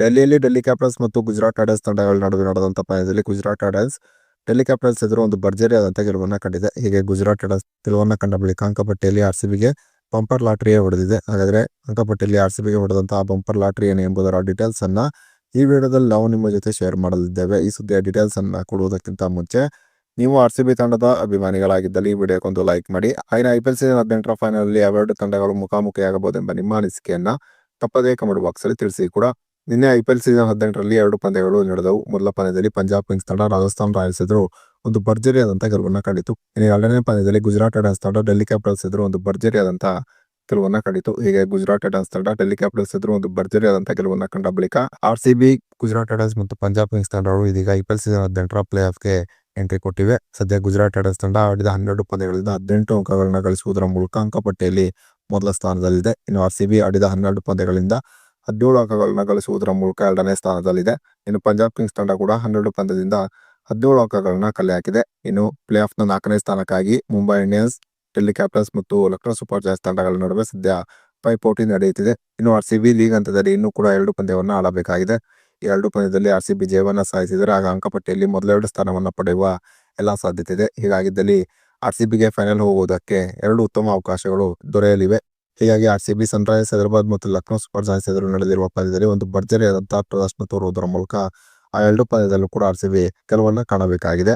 ಡೆಲ್ಲಿಯಲ್ಲಿ Delhi capitals ಮತ್ತು Gujarat Titans ತಂಡಗಳ ನಡುವೆ ನಡೆದಂಥ ಪಂದ್ಯದಲ್ಲಿ ಗುಜರಾತ್ ಟೈಟನ್ಸ್ ಡೆಲ್ಲಿ ಕ್ಯಾಪಿಟಲ್ಸ್ ಎದುರು ಒಂದು ಭರ್ಜರಿಯಾದಂಥ ಗೆಲುವನ್ನು ಕಂಡಿದೆ. ಹೀಗೆ ಗುಜರಾತ್ ಟೈಟನ್ಸ್ ಗೆಲುವನ್ನು ಕಂಡ ಬಳಿಕ ಅಂಕಪಟ್ಟಿಯಲ್ಲಿ ಆರ್ಗೆ ಬಂಪರ್ ಲಾಟ್ರಿಯೇ ಹೊಡೆದಿದೆ. ಹಾಗಾದರೆ ಅಂಕಪಟ್ಟಿಯಲ್ಲಿ ಆರ್ಗೆ ಹೊಡೆದಂತಹ ಬಂಪರ್ ಲಾಟರಿ ಏನು ಎಂಬುದರ ಡೀಟೇಲ್ಸ್ ಅನ್ನ ಈ ವಿಡಿಯೋದಲ್ಲಿ ನಾವು ನಿಮ್ಮ ಜೊತೆ ಶೇರ್ ಮಾಡಲಿದ್ದೇವೆ. ಈ ಸುದ್ದಿಯ ಡೀಟೇಲ್ಸ್ ಅನ್ನ ಕೊಡುವುದಕ್ಕಿಂತ ಮುಂಚೆ ನೀವು ಆರ್ ಸಿ ಬಿ ತಂಡದ ಅಭಿಮಾನಿಗಳಾಗಿದ್ದಲ್ಲಿ ಈ ವಿಡಿಯೋಕ್ಕೊಂದು ಲೈಕ್ ಮಾಡಿ. ಆಯ್ನ ಐ ಪಿ ಎಲ್ ಸೀಸನ್ ಹದಿನೆಂಟರ ಫೈನಲ್ ಯಾವೆರಡು ತಂಡಗಳು ಮುಖಾಮುಖಿಯಾಗಬಹುದೆಂಬ ನಿಮ್ಮ ಅನಿಸಿಕೆಯನ್ನ ತಪ್ಪದೇ ಕಮೆಂಟ್ ಬಾಕ್ಸ್ ಅಲ್ಲಿ ತಿಳಿಸಿ ಕೂಡ. ನಿನ್ನೆ ಐ ಪಿ ಎಲ್ ಸೀಸನ್ ಹದಿನೆಂಟರಲ್ಲಿ ಎರಡು ಪಂದ್ಯಗಳು ನಡೆದವು. ಮೊದಲ ಪಂದ್ಯದಲ್ಲಿ ಪಂಜಾಬ್ ಕಿಂಗ್ಸ್ ತಂಡ ರಾಜಸ್ಥಾನ್ ರಾಯಲ್ಸ್ ಎದುರು ಒಂದು ಭರ್ಜರಿಯಾದಂಥ ಗೆಲುವನ್ನ ಕಂಡಿತು ಇನ್ನು ಎರಡನೇ ಪಂದ್ಯದಲ್ಲಿ ಗುಜರಾತ್ ಟೈಟನ್ಸ್ ತಂಡ ಡೆಲ್ಲಿ ಕ್ಯಾಪಿಟಲ್ಸ್ ಎದುರು ಒಂದು ಭರ್ಜರಿಯಾದಂಥ ಗೆಲುವನ್ನ ಕಂಡಿತು ಹೀಗೆ ಗುಜರಾತ್ ಟೈಟನ್ಸ್ ತಂಡ ಡೆಲ್ಲಿ ಕ್ಯಾಪಿಟಲ್ಸ್ ಎದುರು ಒಂದು ಭರ್ಜರಿಯಾದಂಥ ಗೆಲುವನ್ನ ಕಂಡ ಬಳಿಕ R C B, Gujarat Titans ಮತ್ತು ಪಂಜಾಬ್ ಕಿಂಗ್ಸ್ ತಂಡಗಳು ಇದೀಗ ಐ ಪಿ ಎಲ್ ಸೀಸನ್ ಹದಿನೆಂಟರ ಪ್ಲೇ ಆಫ್ಗೆ ಎಂಟ್ರಿ ಕೊಟ್ಟಿವೆ. ಸದ್ಯ ಗುಜರಾತ್ ಟೈಟನ್ಸ್ ತಂಡ ಆಡಿದ ಹನ್ನೆರಡು ಪಂದ್ಯಗಳಿಂದ ಹದಿನೆಂಟು ಅಂಕಗಳನ್ನ ಗಳಿಸುವುದರ ಮೂಲಕ ಅಂಕಪಟ್ಟಿಯಲ್ಲಿ ಮೊದಲ ಸ್ಥಾನದಲ್ಲಿದೆ. ಇನ್ನು ಆರ್ ಸಿ ಬಿ ಆಡಿದ ಹನ್ನೆರಡು ಪಂದ್ಯಗಳಿಂದ ಹದಿನೇಳು ಅಂಕಗಳನ್ನ ಗಳಿಸುವುದರ ಮೂಲಕ ಎರಡನೇ ಸ್ಥಾನದಲ್ಲಿದೆ. ಇನ್ನು ಪಂಜಾಬ್ ಕಿಂಗ್ಸ್ ತಂಡ ಕೂಡ ಹನ್ನೆರಡು ಪಂದ್ಯದಿಂದ ಹದಿನೇಳು ಅಂಕಗಳನ್ನ ಕಲೆ ಹಾಕಿದೆ ಇನ್ನು ಪ್ಲೇ ಆಫ್ನ ನಾಲ್ಕನೇ ಸ್ಥಾನಕ್ಕಾಗಿ ಮುಂಬೈ ಇಂಡಿಯನ್ಸ್, ಡೆಲ್ಲಿ ಕ್ಯಾಪಿಟಲ್ಸ್ ಮತ್ತು ಲಕ್ನೋ ಸೂಪರ್ ಜಾಯ್ಸ್ ತಂಡಗಳ ನಡುವೆ ಸದ್ಯ ಪೈಪೋಟಿ ನಡೆಯುತ್ತಿದೆ. ಇನ್ನು ಆರ್ ಸಿ ಬಿ ಲೀಗ್ ಹಂತದಲ್ಲಿ ಇನ್ನೂ ಕೂಡ ಎರಡು ಪಂದ್ಯವನ್ನು ಆಡಬೇಕಾಗಿದೆ. ಎರಡು ಪಂದ್ಯದಲ್ಲಿ ಆರ್ ಸಿ ಬಿ ಜಯವನ್ನು ಸಾಧಿಸಿದರೆ ಆಗ ಅಂಕಪಟ್ಟಿಯಲ್ಲಿ ಮೊದಲೆರಡು ಸ್ಥಾನವನ್ನು ಪಡೆಯುವ ಎಲ್ಲ ಸಾಧ್ಯತೆ ಇದೆ. ಹೀಗಾಗಿದ್ದಲ್ಲಿ ಆರ್ ಸಿ ಬಿಗೆ ಫೈನಲ್ ಹೋಗುವುದಕ್ಕೆ ಎರಡು ಉತ್ತಮ ಅವಕಾಶಗಳು ದೊರೆಯಲಿವೆ. ಹೀಗಾಗಿ R C B Sunrisers Hyderabad ಮತ್ತು ಲಕ್ನೋ ಸೂಪರ್ ಜಾಯ್ಸ್ ಎದುರು ನಡೆದಿರುವ ಪಂದ್ಯದಲ್ಲಿ ಒಂದು ಭರ್ಜರಿಯಾದಂತಹ ಪ್ರದರ್ಶನ ತೋರುವುದರ ಮೂಲಕ ಆ ಎರಡು ಪಂದ್ಯದಲ್ಲೂ ಕೂಡ ಆರ್ ಸಿ ಬಿ ಗೆಲುವನ್ನ ಕಾಣಬೇಕಾಗಿದೆ.